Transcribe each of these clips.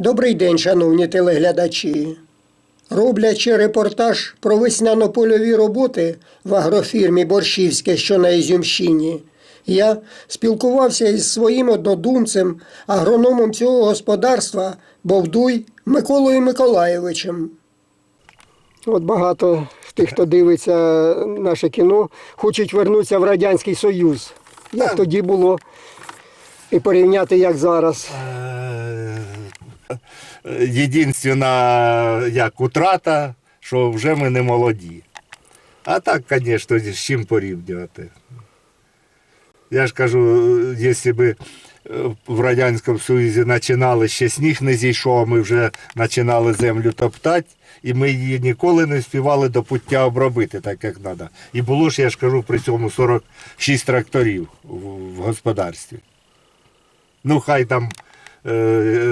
Добрий день, шановні телеглядачі. Роблячи репортаж про весняно-польові роботи в агрофірмі Борщівське, що на Ізюмщині, я спілкувався із своїм однодумцем, агрономом цього господарства Бовдуй Миколою Миколаєвичем. От багато тих, хто дивиться наше кіно, хочуть вернутися в Радянський Союз. Як тоді було? І порівняти, як зараз. Єдинственна як утрата, що вже ми не молоді. А так, звісно, з чим порівнювати. Я ж кажу, якщо б е, в Радянському Союзі починали, ще сніг не зійшов, а ми вже починали землю топтати, і ми її ніколи не співали до пуття обробити, так як треба. І було ж, я ж кажу, при цьому 46 тракторів в, господарстві. Ну, хай там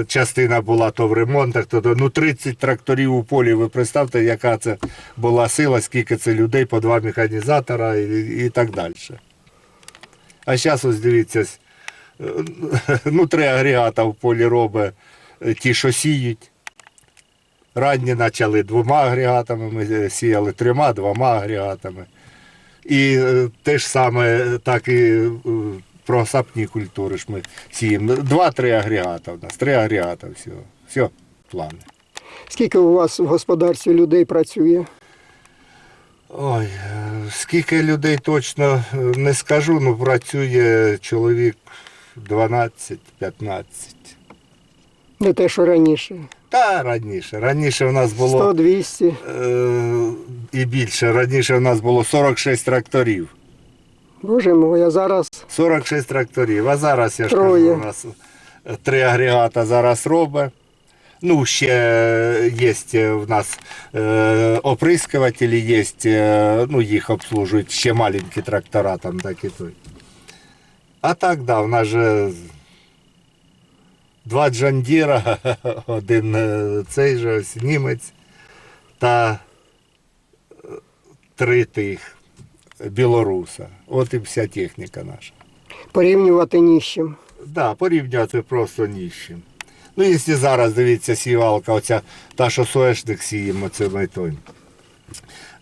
частина була то в ремонтах, то, то ну 30 тракторів у полі. Ви представте, яка це була сила, скільки це людей, по два механізатора і, і так далі. А зараз ось дивіться, е, ну три агрегата в полі робить е, ті, що сіють. Ранні почали двома агрегатами, ми е, сіяли трьома, двома агрегатами. І е, те ж саме, так і е, про сапні культури ж ми сіємо. Два-три агрегата в нас, три агрегата всього. Все, плани. Скільки у вас в господарстві людей працює? Ой, скільки людей точно е, не скажу, ну працює чоловік 12-15. Не те, що раніше. Та раніше. Раніше в нас було 100-200. е, і більше. Раніше в нас було 46 тракторів. Боже мой, а зараз 46 тракторів. А зараз я ж Троє. кажу, у нас е, три агрегата зараз робить. Ну, ще є в нас е, оприскувателі, є, е, ну, їх обслужують ще маленькі трактора, там так і той. А так, да, в нас же два Джандіра, один е, цей же ось німець та е, три тих білоруса. От і вся техніка наша. порівнювати ні з чим. Да, порівняти просто ні з чим. Ну, якщо зараз дивіться сівалка, оця та, що соєшник сіємо, це ми той.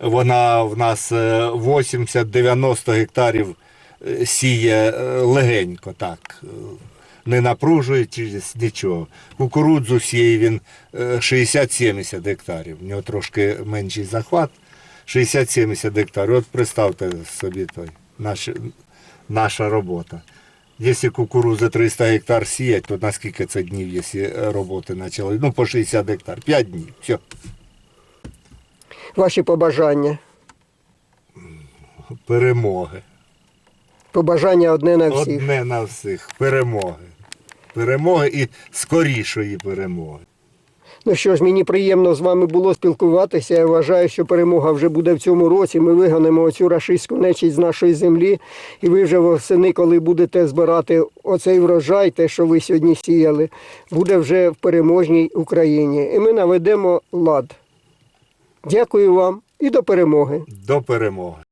Вона в нас е, 80-90 гектарів е, сіє е, легенько, так. е, Не напружуючись нічого. Кукурудзу сіє він е, 60-70 гектарів. У нього трошки менший захват. 60-70 гектарів. От представте собі той, наш, наша робота. Якщо кукурудза 300 гектар сіять, то на скільки це днів, якщо роботи почали? Ну, по 60 гектар. 5 днів. Все. Ваші побажання. Перемоги. Побажання одне на всіх. Одне на всіх. Перемоги. Перемоги і скорішої перемоги. Ну що ж, мені приємно з вами було спілкуватися. Я вважаю, що перемога вже буде в цьому році. Ми виганемо оцю рашистську нечість з нашої землі. І ви вже восени, коли будете збирати оцей врожай, те, що ви сьогодні сіяли, буде вже в переможній Україні. І ми наведемо лад. Дякую вам і до перемоги. До перемоги.